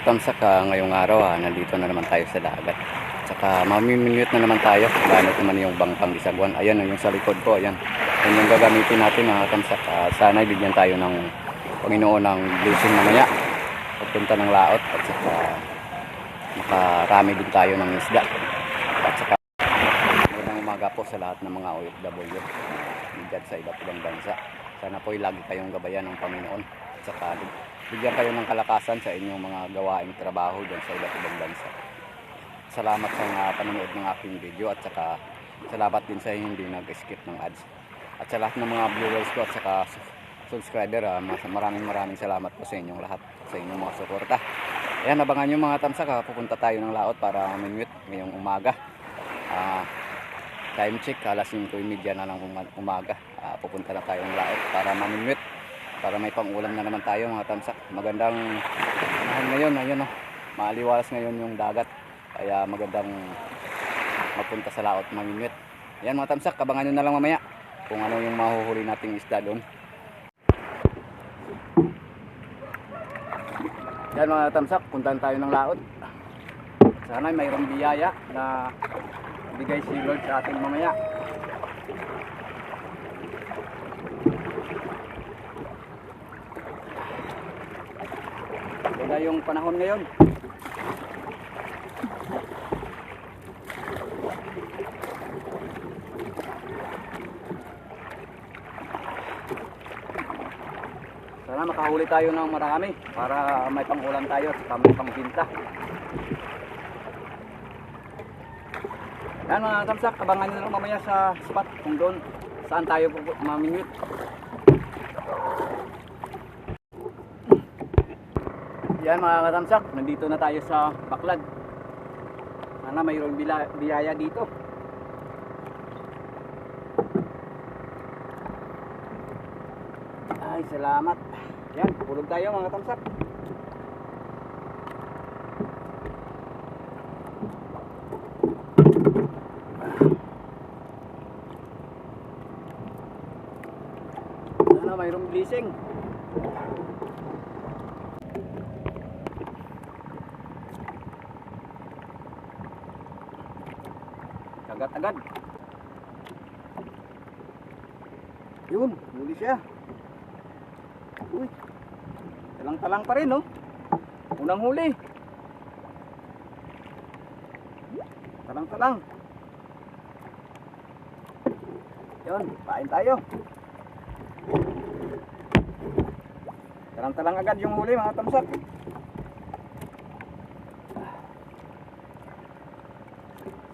Ayan, good morning mga tamsak. Ah, ngayong araw, ah, nandito na naman tayo sa dagat. Tsaka mamimilute na naman tayo. Gamit naman yung bangkang bisagwan. Ayan, yung sa likod ko. Ayan. Yan yung gagamitin natin mga tamsak. Ah, sana ibigyan tayo ng Panginoon ng blessing mamaya. Pagpunta ng laot. At saka makarami din tayo ng isda. At saka magandang umaga po sa lahat ng mga OFW. Diyan sa iba't ibang bansa. Sana po lagi kayong gabayan ng Panginoon. At saka bigyan kayo ng kalakasan sa inyong mga gawaing trabaho dyan sa iba't ibang bansa. Salamat sa mga panonood ng aking video at saka salamat din sa hindi nag-skip ng ads. At sa lahat ng mga viewers ko at saka su- subscriber, mas- maraming maraming salamat po sa inyong lahat, sa inyong mga suporta. Ayan, abangan nyo mga tamsak, ah, pupunta tayo ng laot para minute ngayong umaga. Ah, time check, alas 5.30 na lang uma- umaga. Ah, pupunta na tayo ng laot para mamimit para may pangulam na naman tayo mga tamsak. Magandang panahon ngayon, ayun oh. Maaliwalas ngayon yung dagat. Kaya magandang magpunta sa laot mamimit. Yan mga tamsak, abangan nyo na lang mamaya kung ano yung mahuhuli nating isda doon. Yan mga tamsak, puntahan tayo ng laot. Sana mayroong biyaya na bigay si Lord sa atin mamaya. Ganda yung panahon ngayon. Sana makahuli tayo ng marami para may pangulam tayo at may pangbinta. Yan mga kamsak, abangan nyo na mamaya sa spot kung doon saan tayo pupu- Yan mga katamsak, nandito na tayo sa Baklad. Sana mayroong biyaya dito. Ay, salamat. Yan, pulog tayo mga katamsak. Sana mayroong blessing. Yun, huli siya. Uy. Talang-talang pa rin, no? Unang huli. Talang-talang. Yun, pain tayo. Talang-talang agad yung huli, mga tamsak.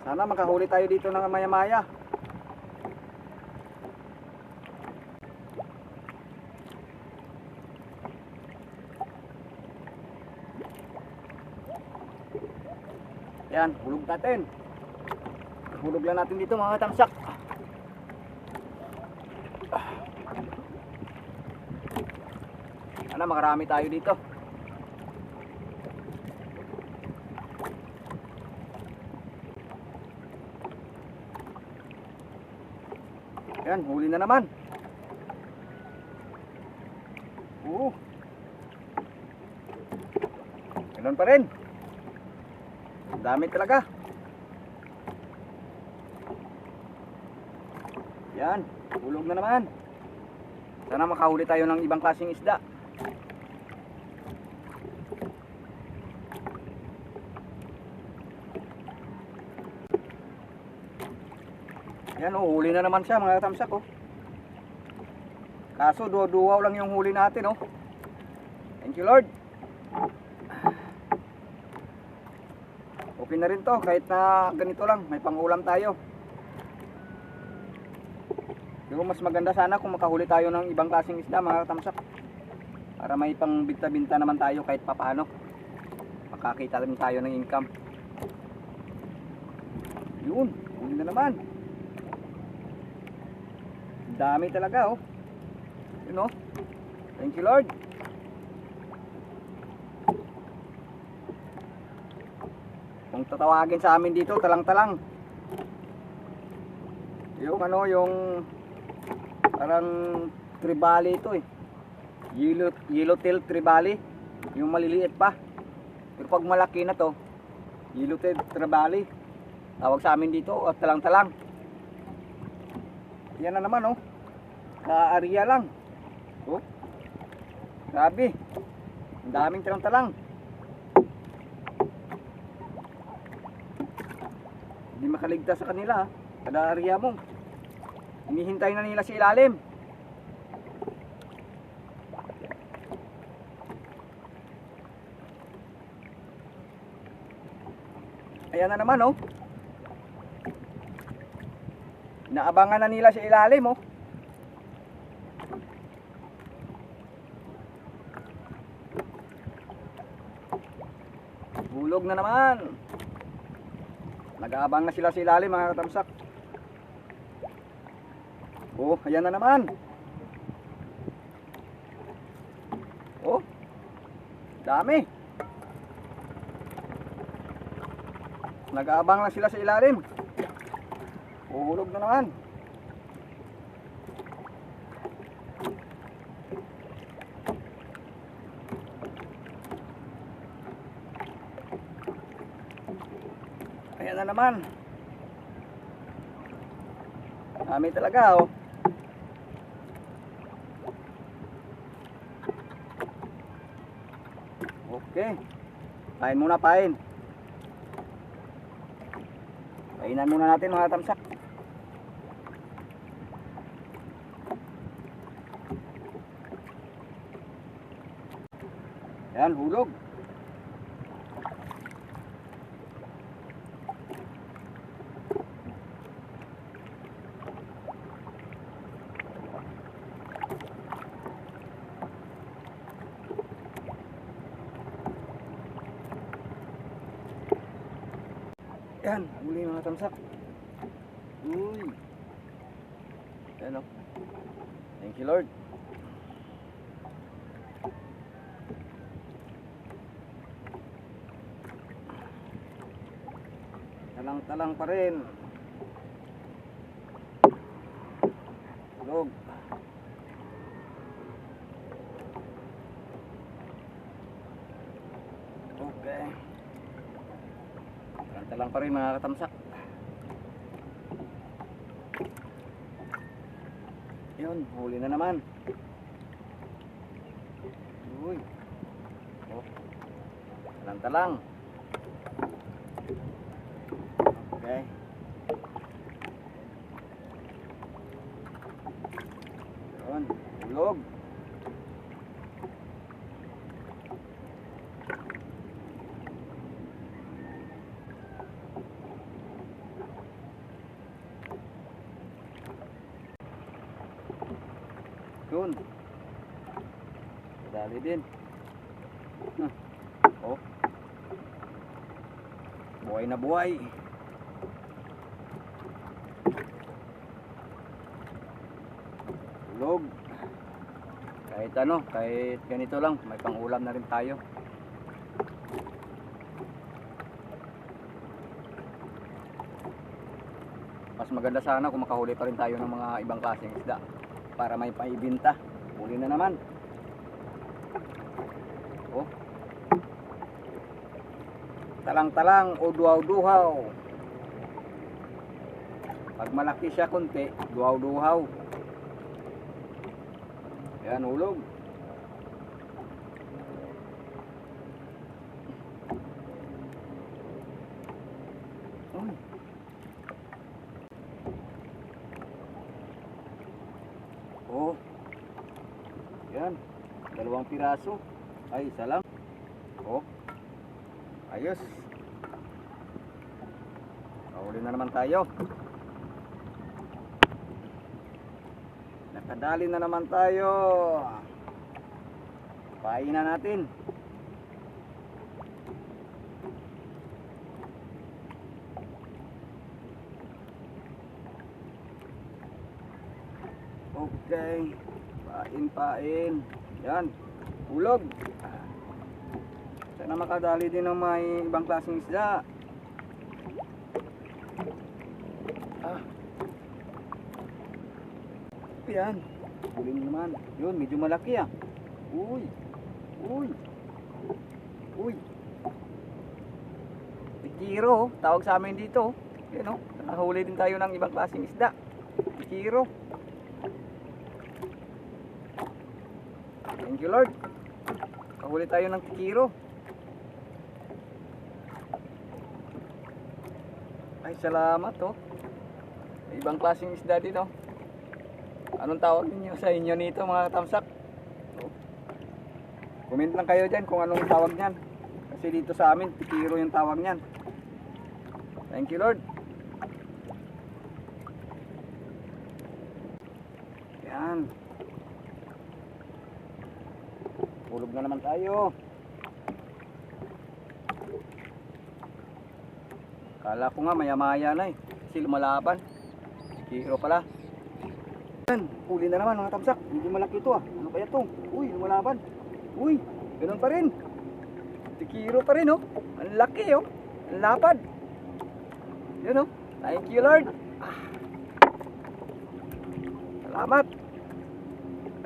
Sana makahuli tayo dito ng maya-maya. Yan, hulog natin. Hulog lang natin dito mga tamsak. Sana makarami tayo dito. Yan, huli na naman. Oo. Ganun pa rin. Dami talaga. Yan, hulog na naman. Sana makahuli tayo ng ibang klaseng isda. Yan oh, huli na naman siya mga tamsak oh. Kaso duwa-duwaw lang yung huli natin oh. Thank you Lord. Okay na rin to kahit na ganito lang, may pangulam tayo. Pero mas maganda sana kung makahuli tayo ng ibang klaseng isda mga tamsak. Para may pangbinta-binta naman tayo kahit papaano. Makakita rin tayo ng income. Yun, huli na naman. Dami talaga oh. Yun oh. Thank you Lord. Tatawagin sa amin dito, talang-talang. Yung ano, yung parang tribali ito eh. Yellow, yellowtail tribali. Yung maliliit pa. Pero pag malaki na to, yellowtail trevally. Tawag sa amin dito, at talang-talang. Yan na naman oh. Naaariya lang. Oh. Grabe. Ang daming talang-talang. Hindi makaligtas sa kanila. Kada area mo. Hinihintay na nila sa ilalim. Ayan na naman oh. Naabangan na nila sa ilalim oh. Bulog na naman. Nag-aabang na sila sa ilalim mga katamsak. Oh, ayan na naman. Oh. Dami. Nag-aabang na sila sa ilalim. Uhulog na naman. Ayan na naman. Dami talaga oh. Okay. Pain muna, pain. Painan muna natin mga tamsak. Yan, hulog. Yan, huli mga tamsak. Uy. Yan o. Thank you Lord. Talang-talang pa rin. Okay. Talang pa rin mga katamsak. Yun, huli na naman. Uy. Oh. Talang-talang. Okay. Yun, hulog. Yun. Dali din. Oh. Buhay na buhay. Tulog. Kahit ano, kahit ganito lang, may pangulam na rin tayo. Mas maganda sana kung makahuli pa rin tayo ng mga ibang klaseng isda para may paibinta. Huli na naman. Oh. Talang-talang o duhaw-duhaw. Pag malaki siya konti, duhaw-duhaw. Yan, hulog. Oh. Yan. Dalawang piraso. Ay, isa lang. Oh. Ayos. Kahuli na naman tayo. Nakadali na naman tayo. Painan natin. Okay. Pain, pain. Yan. Ulog. Sana makadali din ng may ibang klaseng isda. Ah. Yan. Huli mo naman. Yun, medyo malaki ah. Uy. Uy. Uy. Tikiro, oh. tawag sa amin dito. oh. Yan oh. Nakahuli din tayo ng ibang klaseng isda. Tikiro. Thank you Lord. Nakahuli tayo ng tikiro. Ay, salamat oh. Ibang klaseng isda din oh. Anong tawag ninyo sa inyo nito mga tamsak? Oh. Comment lang kayo dyan kung anong tawag niyan. Kasi dito sa amin, tikiro yung tawag niyan. Thank you Lord. Yan. Tulog na naman tayo. Kala ko nga maya-maya na eh. Kasi lumalaban. Tikiro pala. Huli na naman mga tamsak. Hindi malaki ito ah. Ano kaya to? Uy, lumalaban. Uy, ganun pa rin. Tikiro pa rin oh. Ang laki oh. Ang lapad. Yun oh. Thank you Lord. Ah. Salamat.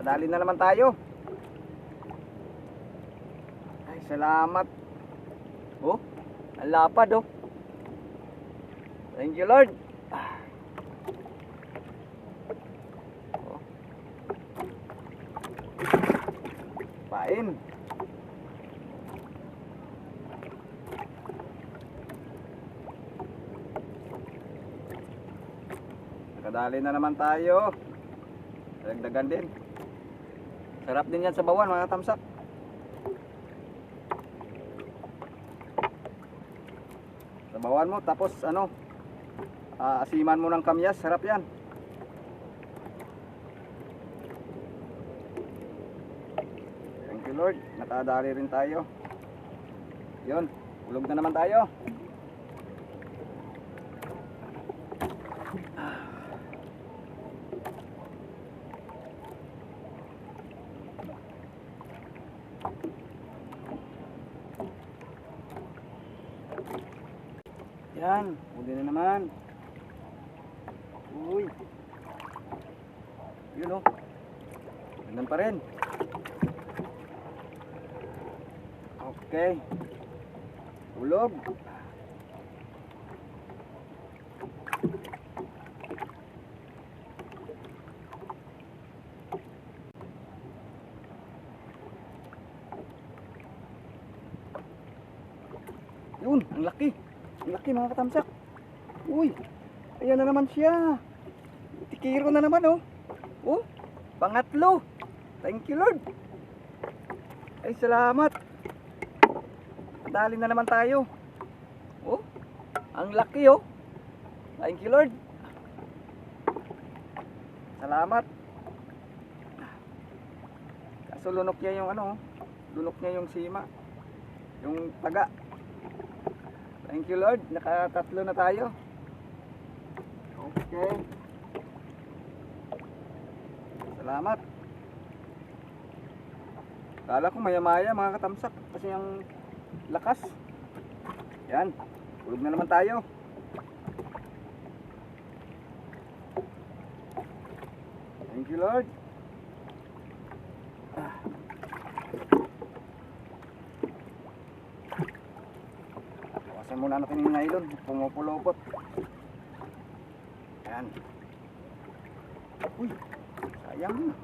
Kadali na naman tayo. Ay, salamat. Oh, ang lapad oh. Thank you Lord. Oh. Pain. Nakadali na naman tayo. Dagdagan din. Sarap din yan sa bawan mga tamsak. Bawan mo tapos ano ah, asiman mo ng kamyas, sarap yan. Thank you Lord, nakadali rin tayo. Yun, ulog na naman tayo. Yan, huli na naman. Uy. Yun oh. Ganun pa rin. Okay. Ulog. Yun, ang laki. Laki mga katamsak. Uy, ayan na naman siya. Tikiro na naman oh. Oh, pangatlo. Thank you Lord. Ay, salamat. Dali na naman tayo. Oh, ang laki oh. Thank you Lord. Salamat. Kaso lunok niya yung ano, oh. lunok niya yung sima. Yung taga. Thank you Lord, nakatatlo na tayo. Okay. Salamat. Kala ko maya-maya mga katamsak kasi ang lakas. Yan, tulog na naman tayo. Thank you Lord. Ah. Bawasan muna natin yung nylon. Pumupulupot. Ayan. Uy, sayang na.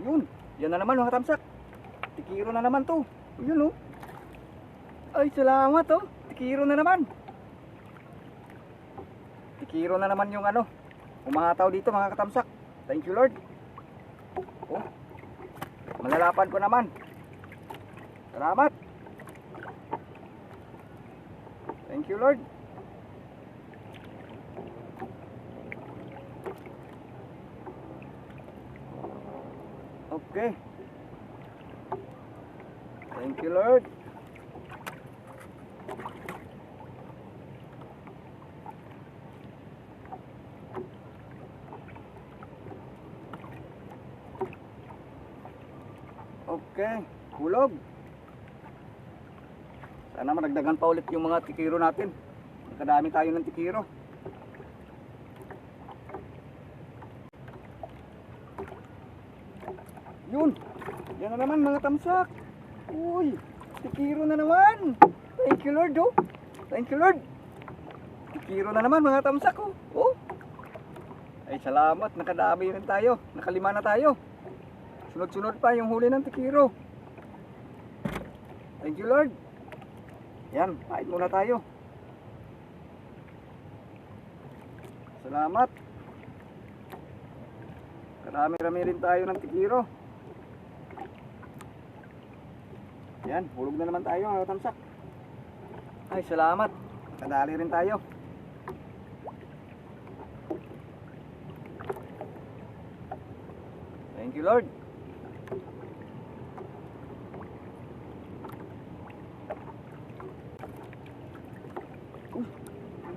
Yun, yan na naman mga tamsak. Tikiro na naman to. Yun oh. Ay, salamat oh. Tikiro na naman. Tikiro na naman yung ano. Umahataw dito mga katamsak. Thank you Lord. Oh. Malalapan ko naman. Salamat. Thank you Lord. Okay. Thank you Lord. Okay, hulog. Sana maragdagan pa ulit yung mga tikiro natin. Kadami tayo ng tikiro. Yun. Yan na naman mga tamsak. Uy, tikiro na naman. Thank you Lord oh. Thank you Lord. Tikiro na naman mga tamsak oh. Oh. Ay salamat, nakadami rin tayo. Nakalima na tayo. Sunod-sunod pa yung huli ng tikiro. Thank you Lord. Yan, kain muna tayo. Salamat. Karami-rami rin tayo ng tikiro. Yan, hulog na naman tayo mga tamsak. Ay, salamat. Kadali rin tayo. Thank you, Lord. Uy,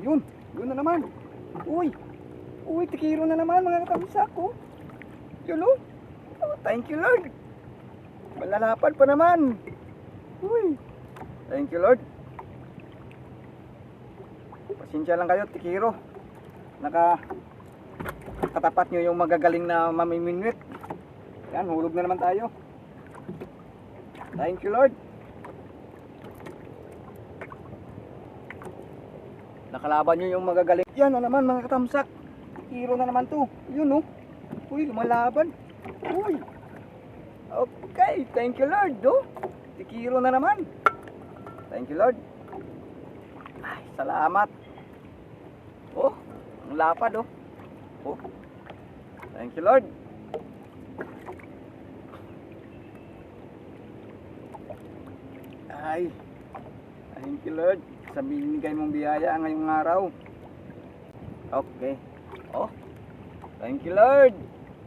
yun, yun na naman. Uy, tikiro na naman mga katamsak ko. Yun oh. Oh, thank you, Lord. Malalapad pa naman. Uy, thank you, Lord. Pasensya lang kayo, tikiro. Naka katapat nyo yung magagaling na mamiminwit. Yan, hulog na naman tayo. Thank you, Lord. Nakalaban nyo yung magagaling. Yan na naman mga katamsak. Hero na naman to. Yun oh. Uy, lumalaban. Uy. Okay, thank you Lord. Oh. Tikiro na naman. Thank you Lord. Ay, salamat. Oh, ang lapad oh. Oh. Thank you Lord. Ay, thank you Lord sa binigay mong biyaya ngayong araw. Okay. Oh, thank you Lord.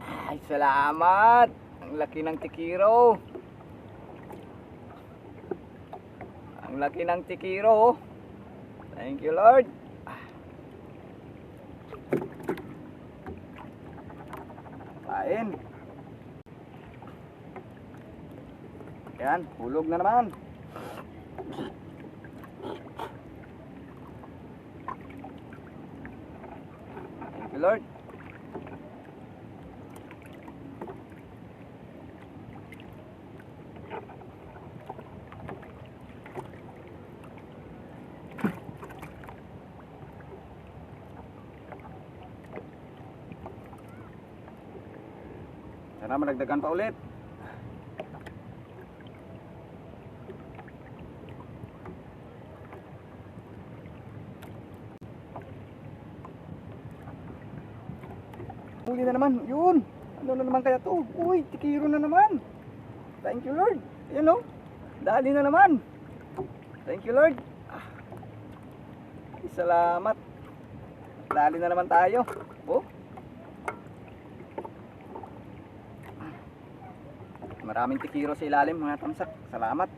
Ay, salamat. Ang laki ng tikiro. Ang laki ng tikiro. Thank you Lord. Kain. Yan, hulog na naman. You, Lord. Sana malagdagan pa ulit. Na naman. Yun. Ano na naman kaya to? Uy, tikiro na naman. Thank you, Lord. Yan o. Dali na naman. Thank you, Lord. Ah. Salamat. Dali na naman tayo. Oh. Maraming tikiro sa ilalim mga tamsak. Salamat.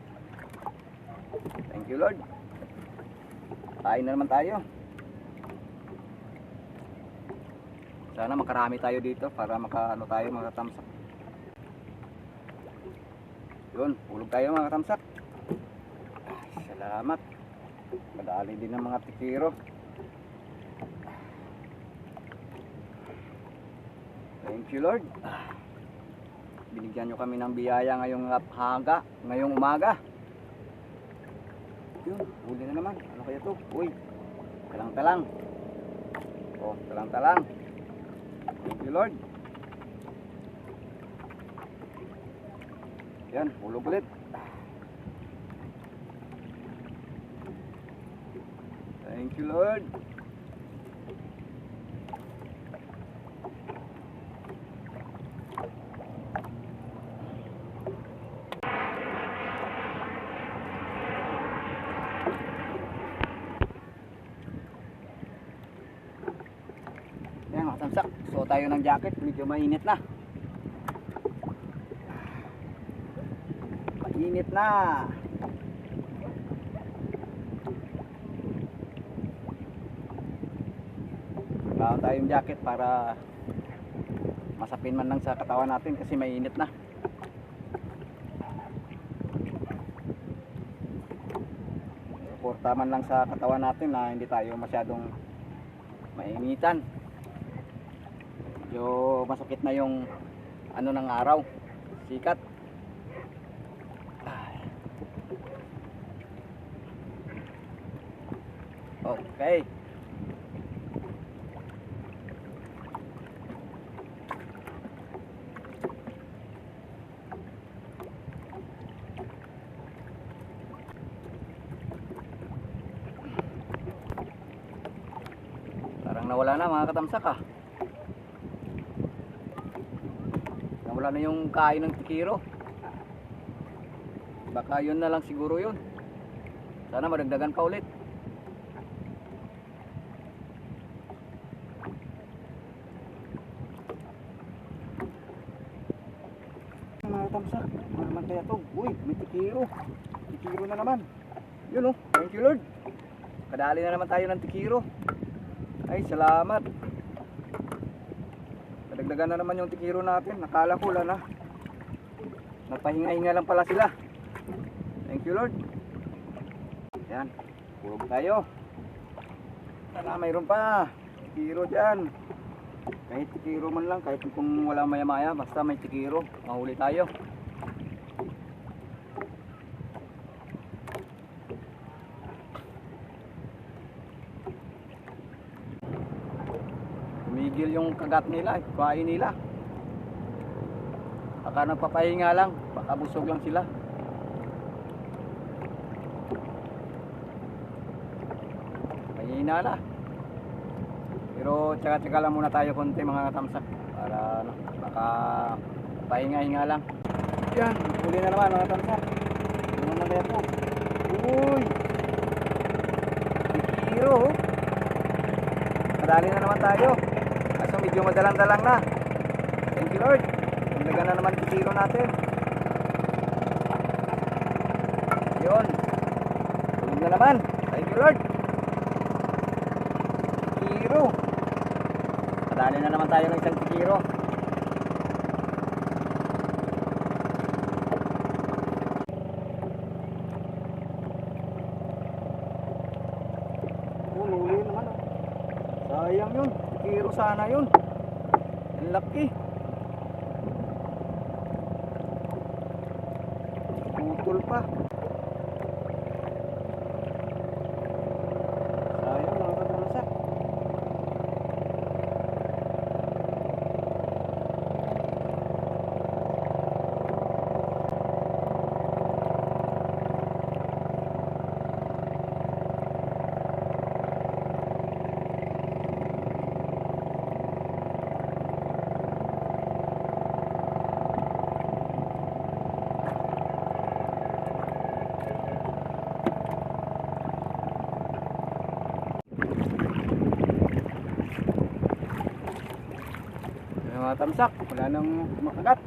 Thank you, Lord. Kain na naman tayo. Sana makarami tayo dito para makaano tayo mga tamsak. Yun, hulog tayo mga tamsak. Salamat. Madali din ang mga tikiro. Thank you Lord. Binigyan nyo kami ng biyaya ngayong haga, ngayong umaga. Yun, huli na naman. Ano kaya to? Uy, talang-talang. Oh, talang-talang. Thank you, Lord. Yan, hulog. Thank you, Lord. Tayo ng jacket, medyo mainit na. Mainit na. Kailangan tayong jacket para masapin man lang sa katawan natin kasi mainit na. suporta man lang sa katawan natin na hindi tayo masyadong mainitan. Masakit na yung ano ng araw, sikat. Ay. Okay. Parang nawala na mga katamsak ah. Nawala na yung kain ng tikiro. Baka yun na lang siguro yun. Sana madagdagan pa ulit. Mga katamsak, ano naman kaya to? Uy, may tikiro. Tikiro na naman. Yun oh, thank you Lord. Kadali na naman tayo ng tikiro. Ay, salamat. Nadagdagan na naman yung tikiro natin. Nakala ko wala na. Napahinga-hinga lang pala sila. Thank you Lord. Yan. Pulog tayo. Sana mayroon pa. Tikiro dyan. Kahit tikiro man lang. Kahit kung wala maya-maya. Basta may tikiro. Mahuli tayo. Yung kagat nila, kain nila. Baka nagpapahinga lang, baka busog lang sila. Mahina na. Pero tsaka-tsaka lang muna tayo konti mga katamsak para ano, baka pahinga-hinga lang. Yan, huli na naman mga katamsak. Ano na kaya po? Uy! Tikiro! oh. Madali na naman tayo. Medyo madalang-dalang na. Thank you Lord. Dagdagan na naman yung tiro natin. Yun. Tulog na naman. Thank you Lord. Tiro. Madali na naman tayo ng isang tiro. Oh. Sayang yun. Tiro sana yun. Ang laki. Putol pa. Sayang mga katamsak. Yung mga tamsak, wala nang kumakagat.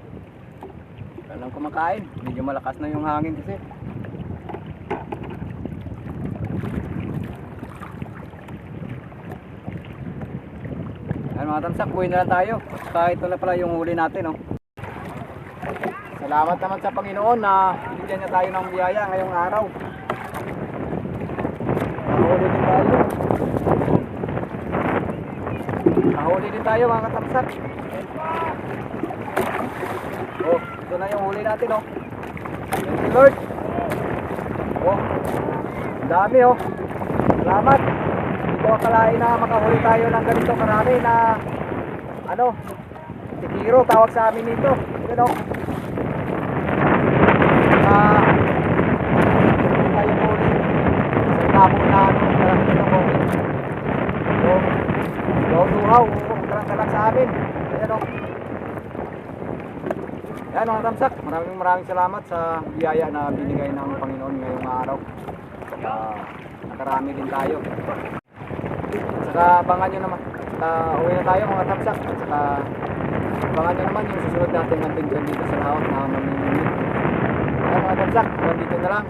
Wala nang kumakain. Medyo malakas na yung hangin kasi. Yan mga tamsak, buhay na lang tayo. Kahit ito na pala yung huli natin. Oh. Salamat naman sa Panginoon na binigyan niya tayo ng biyaya ngayong araw. Nahuli tayo. Nahuli din tayo mga katamsak. Oh, ito na yung huli natin oh. You Lord. Oh, dami oh. Salamat. Ko akalain na makahuli tayo ng ganito karami na ano, tikiro tawag sa amin. Yan oh. Ah, hindi tayo huli. Sa tabo na ano, marami dito oh. Oh, Yo, duhaw, kalang-kalang sa amin. Ayan o. Tamsak, maraming maraming salamat sa biyaya na binigay ng Panginoon ngayong araw. Saka nakarami din tayo. Saka abangan nyo naman. Saka uwi na tayo mga tamsak. Saka abangan nyo naman yung susunod natin adventure dito sa laot na mamimili. Ayan mga tamsak, dito na lang.